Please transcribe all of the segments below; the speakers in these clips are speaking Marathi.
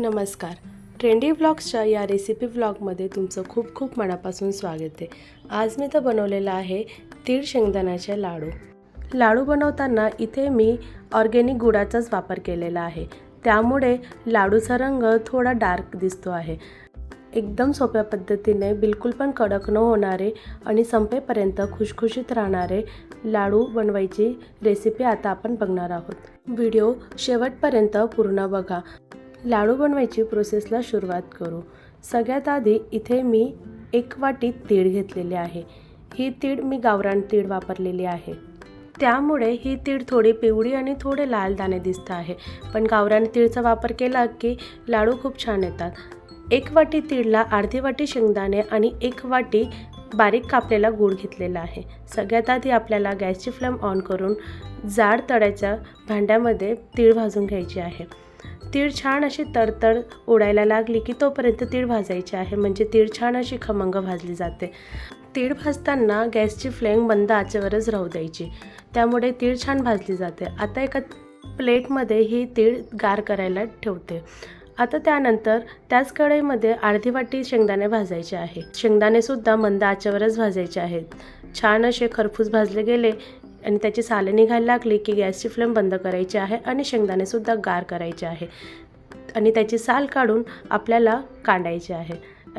नमस्कार. ट्रेंडी ब्लॉग्सच्या या रेसिपी ब्लॉगमध्ये तुमचं खूप खूप मनापासून स्वागत आहे. आज मी तर बनवलेलं आहे तीळ शेंगदाण्याचे लाडू. लाडू बनवताना इथे मी ऑर्गेनिक गुळाचाच वापर केलेला आहे. त्यामुळे लाडूचा रंग थोडा डार्क दिसतो आहे. एकदम सोप्या पद्धतीने बिलकुल पण कडक न होणारे आणि संपेपर्यंत खुशखुशीत राहणारे लाडू बनवायची रेसिपी आता आपण बघणार आहोत. व्हिडिओ शेवटपर्यंत पूर्ण बघा. लाडू बनवायची प्रोसेसला सुरुवात करू. सगळ्यात आधी इथे मी एक वाटी तीळ घेतलेली आहे. ही तीळ मी गावरान तीळ वापरलेली आहे. त्यामुळे ही तीळ थोडी पिवळी आणि थोडे लाल दाणे दिसत आहे. पण गावरान तीळचा वापर केला की लाडू खूप छान येतात. एक वाटी तीळला अर्धी वाटी शेंगदाणे आणि एक वाटी बारीक कापलेला गूळ घेतलेला आहे. सगळ्यात आधी आपल्याला गॅसची फ्लेम ऑन करून जाड तळ्याच्या भांड्यामध्ये तीळ भाजून घ्यायची आहे. तीळ छान अशी तडतड उडायला लागली की तोपर्यंत तीळ भाजायची आहे. म्हणजे तीळ छान अशी खमंग भाजली जाते. तीळ भाजताना गॅसची फ्लेम बंद आचेवरच राहू द्यायची. त्यामुळे तीळ छान भाजली जाते. आता एका प्लेटमध्ये ही तीळ गार करायला ठेवते. आता त्यानंतर त्याच कढईमध्ये अर्धी वाटी शेंगदाणे भाजायचे आहे. शेंगदाणेसुद्धा मंद आचेवरच भाजायचे आहेत. छान असे खरपूस भाजले गेले आणि त्याची साले निघायला लागली की गॅसची फ्लेम बंद करायची आहे आणि शेंगदाणेसुद्धा गार करायचे आहे. आणि त्याची साल काढून आपल्याला कांडायची आहे.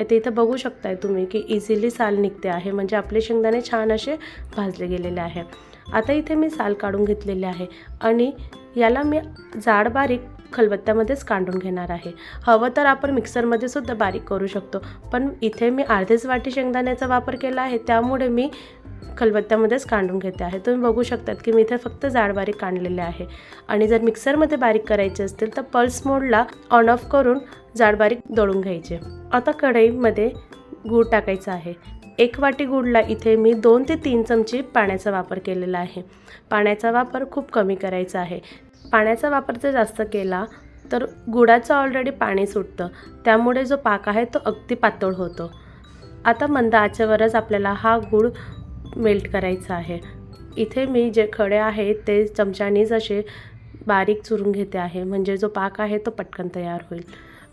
ते इथं बघू शकताय तुम्ही की इझिली साल निघते आहे. म्हणजे आपले शेंगदाणे छान असे भाजले गेलेले आहे. आता इथे मी साल काढून घेतलेले आहे. आणि याला मी जाड बारीक खलबत्त्यामध्येच काढून घेणार आहे. हवं तर आपण मिक्सरमध्ये सुद्धा बारीक करू शकतो. पण इथे मी अर्धेच वाटी शेंगदाण्याचा वापर केला आहे. त्यामुळे मी खलबत्त्यामध्येच काढून घेते आहे. तुम्ही बघू शकतात की मी इथे फक्त जाड बारीक काढलेले आहे. आणि जर मिक्सरमध्ये बारीक करायचे असतील तर पल्स मोडला ऑन ऑफ करून जाड बारीक दळून घ्यायचे. आता कढईमध्ये गूळ टाकायचा आहे. एक वाटी गुडला इथे मी दोन ते तीन चमचे पाण्याचा वापर केलेला आहे. पाण्याचा वापर खूप कमी करायचा आहे. पाण्याचा वापर जर जास्त केला तर गुळाचं ऑलरेडी पाणी सुटतं. त्यामुळे जो पाक आहे तो अगदी पातळ होतो. आता मंद आचेवरच आपल्याला हा गूळ मेल्ट करायचा आहे. इथे मी जे खडे आहेत ते चमच्यानीच असे बारीक चुरून घेते आहे. म्हणजे जो पाक आहे तो पटकन तयार होईल.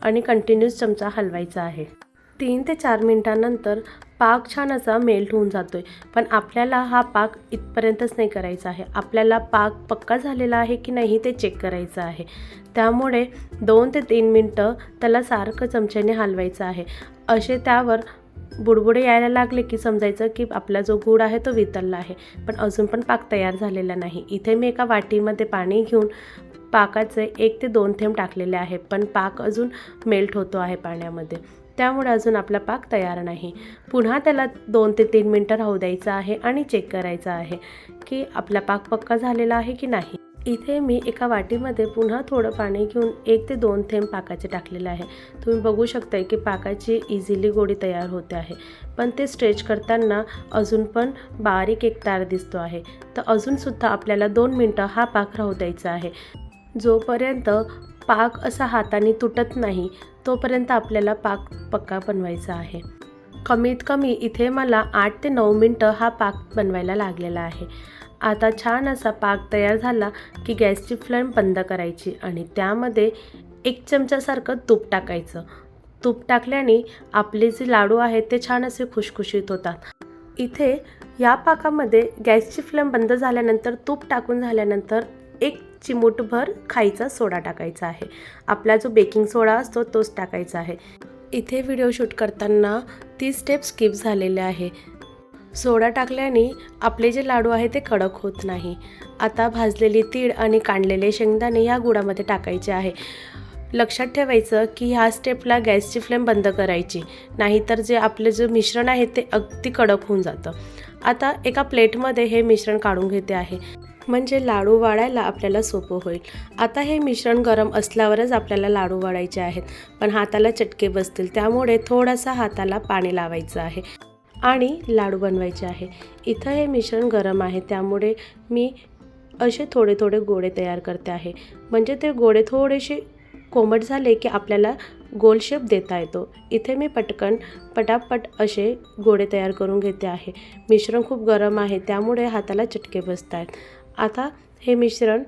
आणि कंटिन्यूस चमचा हलवायचा आहे. तीन ते चार मिनटानंतर पाक छान असा मेल्ट होऊन जातो आहे पण आपल्याला हा पाक इथपर्यंतच नाही करायचा आहे. आपल्याला पाक पक्का झालेला आहे की नाही ते चेक करायचं आहे. त्यामुळे दोन ते तीन मिनटं त्याला सारखं चमच्याने हलवायचं आहे. असे त्यावर बुडबुडे यायला लागले की समजायचं की आपला जो गूळ आहे तो वितळला आहे. पण अजून पण पाक तयार झालेला नाही. इथे मी एका वाटीमध्ये पाणी घेऊन पाकाचे एक ते दोन थेंब टाकलेले आहे पण पाक अजून मेल्ट होतो आहे पाण्यामध्ये. त्यामुळे अजून आपला पाक तयार नाही. पुन्हा त्याला दोन ते तीन मिनटं राहू द्यायचं आहे आणि चेक करायचं आहे की आपला पाक पक्का झालेला आहे की नाही. इथे मी एका वाटीमध्ये पुन्हा थोडं पाणी घेऊन एक ते दोन थेंब पाकाचे टाकलेले आहे. तुम्ही बघू शकताय की पाकाची इझिली गोडी तयार होते आहे. पण ते स्ट्रेच करताना अजून पण बारीक एक तार दिसतो आहे. तर अजूनसुद्धा आपल्याला दोन मिनटं हा पाक राहू द्यायचा आहे. जोपर्यंत पाक असा हाताने तुटत नाही तोपर्यंत आपल्याला पाक पक्का बनवायचा आहे. कमीत कमी इथे मला आठ ते नऊ मिनटं हा पाक बनवायला लागलेला आहे. आता छान असा पाक तयार झाला की गॅसची फ्लेम बंद करायची आणि त्यामध्ये एक चमच्यासारखं तूप टाकायचं. तूप टाकल्याने आपले जे लाडू आहेत ते छान असे खुशखुशीत होतात. इथे या पाकामध्ये गॅसची फ्लेम बंद झाल्यानंतर तूप टाकून झाल्यानंतर एक चिमूटभर खायचा सोडा टाकायचा आहे. आपला जो बेकिंग सोडा असतो तोच टाकायचा आहे. इथे व्हिडिओ शूट करताना ती स्टेप स्किप झालेले आहे. सोडा टाकल्याने आपले जे लाडू आहे ते कडक होत नाही. आता भाजलेली तीळ आणि काढलेले शेंगदाणे या गुळामध्ये टाकायचे आहे. लक्षात ठेवायचं की ह्या स्टेपला गॅसची फ्लेम बंद करायची. नाहीतर जे आपलं जे मिश्रण आहे ते अगदी कडक होऊन जातं. आता एका प्लेटमध्ये हे मिश्रण काढून घेते आहे. म्हणजे लाडू वाळायला आपल्याला सोपं होईल. आता हे मिश्रण गरम असल्यावरच आपल्याला लाडू वाळायचे आहेत. पण हाताला चटके बसतील त्यामुळे थोडासा हाताला पाणी लावायचं आहे आणि लाडू बनवायचे आहे. इथं हे मिश्रण गरम आहे त्यामुळे मी असे थोडे थोडे गोळे तयार करते आहे. म्हणजे ते गोळे थोडेसे कोमट झाले की आपल्याला गोल शेप देता येतो. इथे मी पटकन पटापट असे गोळे तयार करून घेते आहे. मिश्रण खूप गरम आहे त्यामुळे हाताला चटके बसत आहेत आता हे मिश्रण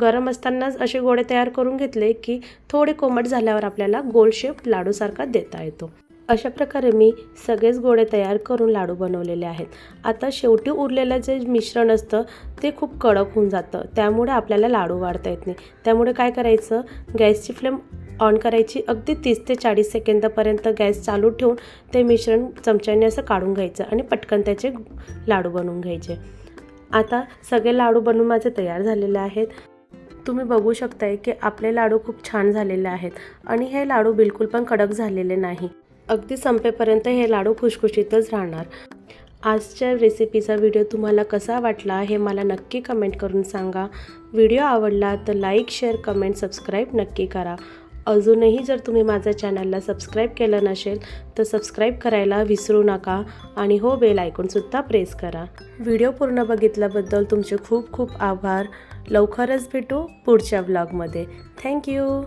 गरम असतानाच असे गोळे तयार करून घेतले की थोडे कोमट झाल्यावर आपल्याला गोल शेप लाडूसारखा देता येतो. अशा प्रकारे मी सगळेच गोळे तयार करून लाडू बनवलेले आहेत. आता शेवटी उरलेलं जे मिश्रण असतं ते खूप कडक होऊन जातं. त्यामुळे आपल्याला लाडू वाढता येत नाही. त्यामुळे काय करायचं? गॅसची फ्लेम ऑन करायची. अगदी तीस ते चाळीस सेकंदापर्यंत गॅस चालू ठेवून ते मिश्रण चमच्याने असं काढून घ्यायचं आणि पटकन त्याचे लाडू बनवून घ्यायचे. आता सगळे लाडू बनवून माझे तयार झालेले आहेत. तुम्ही बघू शकताय की आपले लाडू खूप छान झालेले आहेत आणि हे लाडू बिलकुल पण कडक झालेले नाही. अगदी संपेपर्यंत हे लाडू खुशखुशीतच राहणार. आजच्या रेसिपीचा व्हिडिओ तुम्हाला कसा वाटला हे मला नक्की कमेंट करून सांगा. व्हिडिओ आवडला तर लाईक शेअर कमेंट सबस्क्राईब नक्की करा. अजूनही जर तुम्ही माझ्या चॅनलला सबस्क्राईब केलं नसेल तर सबस्क्राईब करायला विसरू नका आणि हो बेल आयकॉनसुद्धा प्रेस करा. व्हिडिओ पूर्ण बघितल्याबद्दल तुमचे खूप खूप आभार. लवकरच भेटू पुढच्या ब्लॉगमध्ये. थँक्यू